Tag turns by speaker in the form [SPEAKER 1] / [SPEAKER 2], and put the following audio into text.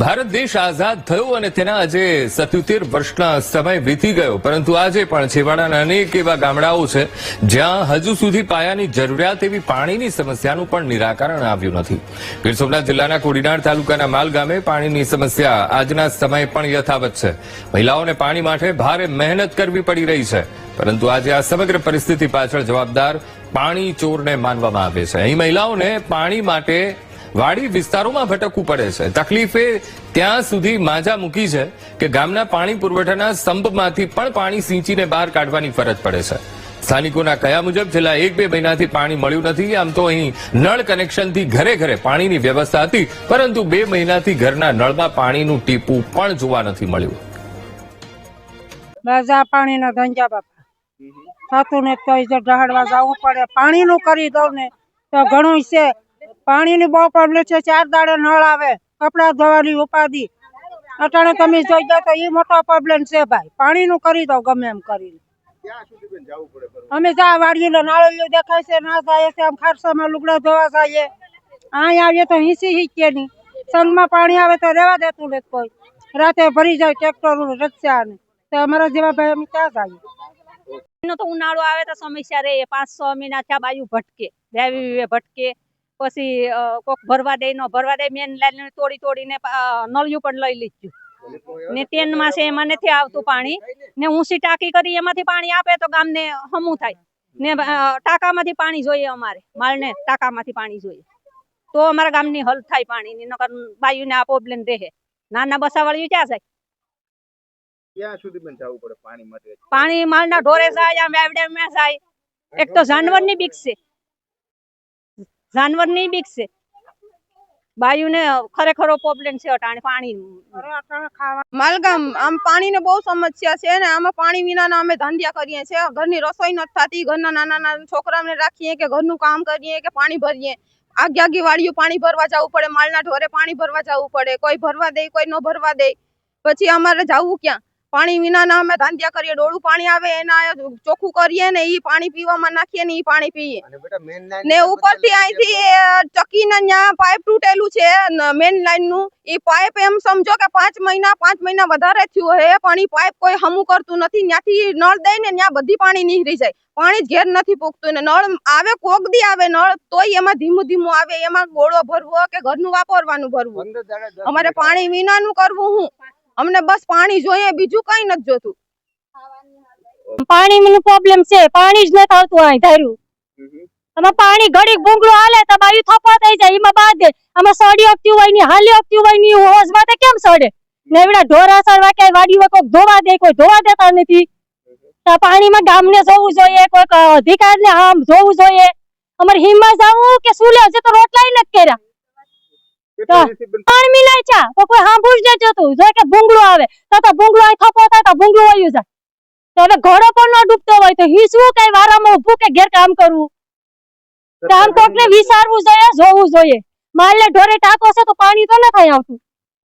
[SPEAKER 1] ભારત દેશ આઝાદ થયો અને તેના આજે સત્યોતેર વર્ષના સમય વીતી ગયો. પરંતુ આજે પણ છેવાડાના અનેક એવા ગામડાઓ છે જ્યાં હજુ સુધી પાયાની જરૂરિયાત એવી પાણીની સમસ્યાનું પણ નિરાકરણ આવ્યું નથી. ગીર સોમનાથ જિલ્લાના કોડીનાર તાલુકાના માલ ગામે પાણીની સમસ્યા આજના સમયે પણ યથાવત છે. મહિલાઓને પાણી માટે ભારે મહેનત કરવી પડી રહી છે. પરંતુ આજે આ સમગ્ર પરિસ્થિતિ પાછળ જવાબદાર પાણી ચોરને માનવામાં આવે છે. અહીં મહિલાઓને પાણી માટે વાડી વિસ્તારોમાં ભટકવું પડે છે. તકલીફે ત્યાં સુધી માજા મૂકી છે કે ગામના પાણી પુરવઠાના સંપમાંથી પણ પાણી સિંચીને બહાર કાઢવાની ફરજ પડે છે. સ્થાનિકોના કયા મુજબ છેલ્લા એક બે મહિનાથી પાણી મળ્યું નથી, આમ તો અહીં નળ કનેક્શનથી ઘરે ઘરે પાણીની વ્યવસ્થા હતી, પરંતુ બે મહિનાથી ઘરના નળમાં પાણીનું ટીપું પણ જોવા નથી મળ્યું.
[SPEAKER 2] રાજા પાણીના ધંજા બાપા. થતું ને તો ડહાડવા જવું પડે. પાણીનું કરી દઉં ને તો ઘણું છે. પાણીની બહુ પ્રોબ્લેમ છે ચાર દાડે નળ આવે કપડાં ધોવાની ઉપાધિ. અટાણે તમે જોઈ જાઓ તો એ મોટો પ્રોબ્લેમ છે ભાઈ. પાણીનું કરી દો ગમે એમ કરીને. અમે જા વાડીએ નાળિયું દેખાય છે ના જાય છે આમ ખારસામાં લુગડા ધોવા જઈએ. અહીં આવીએ તો હિંસી હિંચીએ નહીં. સંઘમાં પાણી આવે તો રહેવા દેતું નથી કોઈ. રાતે ભરી જાય ટ્રેક્ટર રક્ષા ને તો અમારા જેવા ભાઈ અમે ક્યાં જઈએ?
[SPEAKER 3] એનો તો ઉનાળો આવે તો સમસ્યા રહે. પાંચ છ મહિના થયા બાજુ ભટકે વેવી ભટકે. પછી કોક ભરવા દે ન ભરવા દે મેન લાઈન તોડી તોડીને નળિયું પણ લઈ લીધું. ને તેનમાં છે એમાં નથી આવતું પાણી. ને ઊંચી ટાંકી કરી એમાંથી પાણી આપે તો ગામને હમું થાય. ને ટાંકામાંથી પાણી જોઈએ અમારે માળને ટાંકામાંથી પાણી જોઈએ. તો અમારા ગામની હલ થાય પાણીની નકર બાયુને આ પ્રોબ્લેમ રહે. નાના બસાવાળીઓ ક્યાં જાય?
[SPEAKER 4] ક્યાં સુધી પણ જવું પડે પાણી માટે?
[SPEAKER 3] પાણી માલના ઢોરે જાય આમ એવડેમાં જાય. એક તો જાનવરની બીક છે. જાનવરની બીક છે બાયુને ખરેખર પ્રોબ્લેમ છે અટાણે પાણી
[SPEAKER 5] માલગામ આમ પાણીની બહુ સમસ્યા છે ને આમાં પાણી વિનાના અમે ધંધ્યા કરીએ છીએ. ઘરની રસોઈ નથી થતી ઘરના નાના નાના છોકરાઓને રાખીએ કે ઘરનું કામ કરીએ કે પાણી ભરીએ. આગે આગે વાળીઓ પાણી ભરવા જવું પડે માલના ઢોરે પાણી ભરવા જવું પડે. કોઈ ભરવા દે કોઈ ન ભરવા દે. પછી અમારે જવું ક્યાં? પાણી વિનાના અમે ધાંધ્યા કરીએ ડોળું પાણી આવે એના ચોખ્ખું કરીએ ને ઈ પાણી પીવામાં નાખીએ ને ઈ પાણી પીએ. ને ઉપરથી અહીંથી ચકીના ન્યા પાઇપ તૂટેલું છે મેન લાઈનનું. ઈ પાઇપ એમ સમજો કે પાંચ મહિના પાંચ મહિના વધારે થયું હે પણ ઈ પાઇપ કોઈ હમું કરતું નથી. ત્યાંથી નળ દઈ ને ત્યાં બધી પાણી નીકળી જાય. પાણી ઘેર નથી પૂગતું ને નળ આવે કોક દી આવે નળ તોય એમાં ધીમું ધીમું આવે. એમાં ગોળો ભરવો કે ઘરનું વાપરવાનું ભરવું. અમારે પાણી વિનાનું કરવું હું. અમને બસ પાણી જોઈએ બીજું કઈ નથી જોતું.
[SPEAKER 6] પાણી નું પ્રોબ્લેમ છે પાણી જ નથી આવતું અહીં ધાર્યું. આમાં પાણી ઘડીક ભૂંગળું હાલે તો બાયુ થપ્પા થઈ જાય એમાં બાંધે. આમાં સડી આપતી હોયની હાલી આપતી હોયની હોશમાં કેમ સડે? ને એવડા ઢોરા સરવા કે વાડીમાં કોઈક ધોવા દે કોઈ ધોવા દેતા નથી. તો પાણીમાં ગામને જોવું જોઈએ કોઈક અધિકાર ને આમ જોવું જોઈએ. અમારે હિમમાં જવું કે સુલે છે તો રોટલા નથી કર્યા. પાણી મિલાય ચા તો કોઈ સાંભળું જ જતું. જો કે ભૂંગળું આવે. તો તો ભૂંગળું અહીં થપ્પો થાય તો ભૂંગળું વયું જાય તો હવે ઘોડો પણ ન ડૂબતો હોય તો હી કઈ વારામાં ઊભું કે ઘેર કામ કરવું કામ કોકને વિચારવું જોઈએ જોવું જોઈએ. માલને ઢોરે ટાંકો છે તો પાણી તો ન થાય આવતું.